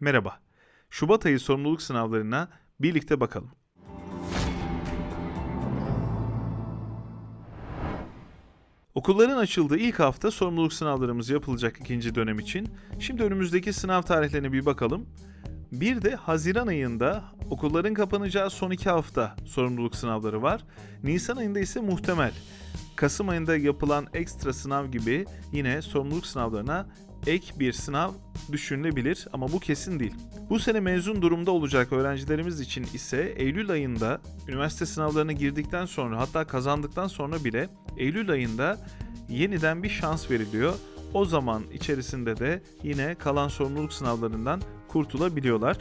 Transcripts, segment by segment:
Merhaba. Şubat ayı sorumluluk sınavlarına birlikte bakalım. Okulların açıldığı ilk hafta sorumluluk sınavlarımız yapılacak ikinci dönem için. Şimdi önümüzdeki sınav tarihlerine bir bakalım. Bir de Haziran ayında okulların kapanacağı son iki hafta sorumluluk sınavları var. Nisan ayında ise muhtemel. Kasım ayında yapılan ekstra sınav gibi yine sorumluluk sınavlarına ek bir sınav düşünülebilir ama bu kesin değil. Bu sene mezun durumda olacak öğrencilerimiz için ise Eylül ayında üniversite sınavlarına girdikten sonra hatta kazandıktan sonra bile Eylül ayında yeniden bir şans veriliyor. O zaman içerisinde de yine kalan sorumluluk sınavlarından kurtulabiliyorlar.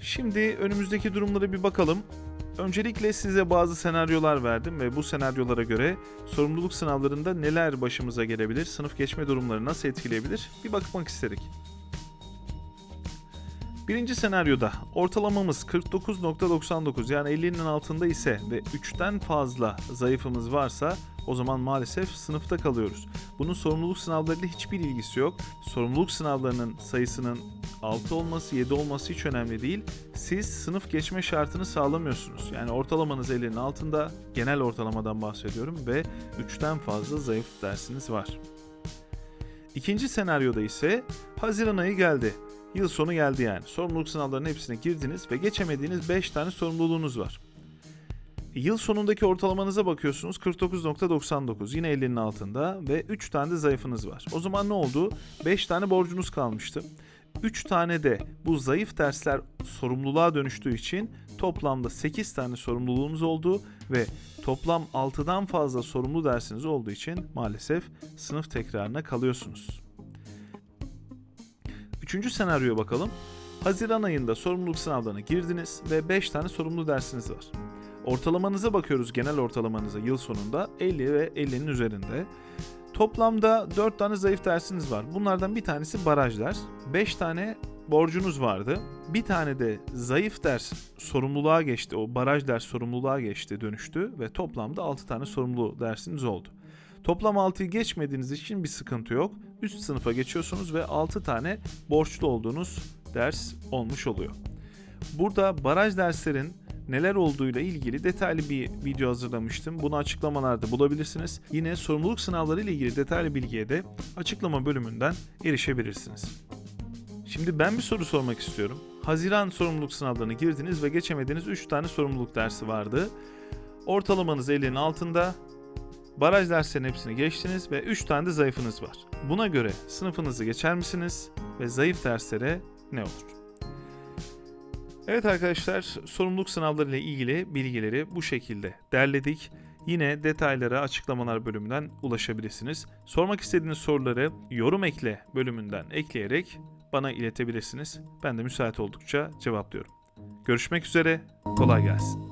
Şimdi önümüzdeki durumlara bir bakalım. Öncelikle size bazı senaryolar verdim ve bu senaryolara göre sorumluluk sınavlarında neler başımıza gelebilir, sınıf geçme durumları nasıl etkileyebilir bir bakmak istedik. Birinci senaryoda ortalamamız 49.99 yani 50'nin altında ise ve 3'ten fazla zayıfımız varsa o zaman maalesef sınıfta kalıyoruz. Bunun sorumluluk sınavlarıyla hiçbir ilgisi yok. Sorumluluk sınavlarının sayısının 6 olması 7 olması hiç önemli değil. Siz sınıf geçme şartını sağlamıyorsunuz. Yani ortalamanız 50'nin altında genel ortalamadan bahsediyorum ve 3'ten fazla zayıf dersiniz var. İkinci senaryoda ise Haziran ayı geldi. Yıl sonu geldi yani. Sorumluluk sınavlarının hepsine girdiniz ve geçemediğiniz 5 tane sorumluluğunuz var. Yıl sonundaki ortalamanıza bakıyorsunuz 49.99 yine 50'nin altında ve 3 tane de zayıfınız var. O zaman ne oldu? 5 tane borcunuz kalmıştı. 3 tane de bu zayıf dersler sorumluluğa dönüştüğü için toplamda 8 tane sorumluluğunuz oldu ve toplam 6'dan fazla sorumlu dersiniz olduğu için maalesef sınıf tekrarına kalıyorsunuz. Üçüncü senaryoya bakalım. Haziran ayında sorumluluk sınavlarına girdiniz ve 5 tane sorumlu dersiniz var. Ortalamanıza bakıyoruz genel ortalamanıza yıl sonunda 50 ve 50'nin üzerinde. Toplamda 4 tane zayıf dersiniz var. Bunlardan bir tanesi baraj ders. 5 tane borcunuz vardı. Bir tane de zayıf ders sorumluluğa geçti. O baraj ders sorumluluğa geçti, dönüştü ve toplamda 6 tane sorumlu dersiniz oldu. Toplam 6'yı geçmediğiniz için bir sıkıntı yok. Üst sınıfa geçiyorsunuz ve 6 tane borçlu olduğunuz ders olmuş oluyor. Burada baraj derslerin neler olduğuyla ilgili detaylı bir video hazırlamıştım. Bunu açıklamalarda bulabilirsiniz. Yine sorumluluk sınavları ile ilgili detaylı bilgiye de açıklama bölümünden erişebilirsiniz. Şimdi ben bir soru sormak istiyorum. Haziran sorumluluk sınavlarına girdiniz ve geçemediğiniz 3 tane sorumluluk dersi vardı. Ortalamanız 50'nin altında. Baraj derslerinin hepsini geçtiniz ve 3 tane de zayıfınız var. Buna göre sınıfınızı geçer misiniz ve zayıf derslere ne olur? Evet arkadaşlar sorumluluk sınavları ile ilgili bilgileri bu şekilde derledik. Yine detaylara açıklamalar bölümünden ulaşabilirsiniz. Sormak istediğiniz soruları yorum ekle bölümünden ekleyerek bana iletebilirsiniz. Ben de müsait oldukça cevaplıyorum. Görüşmek üzere, kolay gelsin.